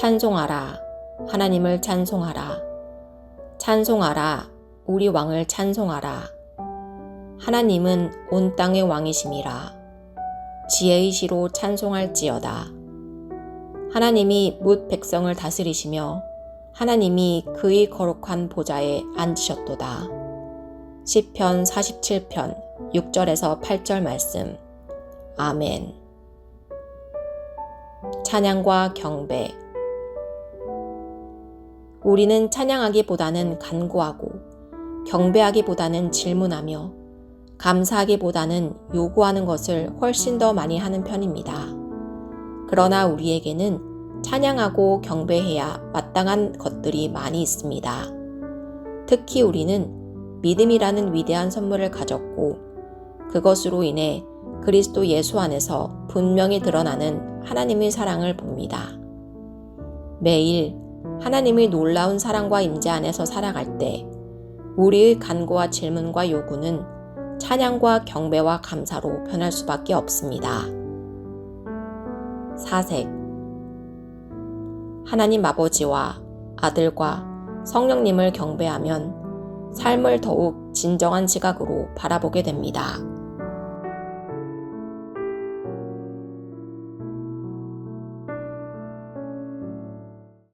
찬송하라. 하나님을 찬송하라. 찬송하라. 우리 왕을 찬송하라. 하나님은 온 땅의 왕이심이라. 지혜의 시로 찬송할지어다. 하나님이 뭇 백성을 다스리시며 하나님이 그의 거룩한 보좌에 앉으셨도다. 시편 47편 6절에서 8절 말씀. 아멘. 찬양과 경배. 우리는 찬양하기보다는 간구하고 경배하기보다는 질문하며 감사하기보다는 요구하는 것을 훨씬 더 많이 하는 편입니다. 그러나 우리에게는 찬양하고 경배해야 마땅한 것들이 많이 있습니다. 특히 우리는 믿음이라는 위대한 선물을 가졌고 그것으로 인해 그리스도 예수 안에서 분명히 드러나는 하나님의 사랑을 봅니다. 매일 하나님의 놀라운 사랑과 임재 안에서 살아갈 때 우리의 간구와 질문과 요구는 찬양과 경배와 감사로 변할 수밖에 없습니다. 사색 하나님 아버지와 아들과 성령님을 경배하면 삶을 더욱 진정한 시각으로 바라보게 됩니다.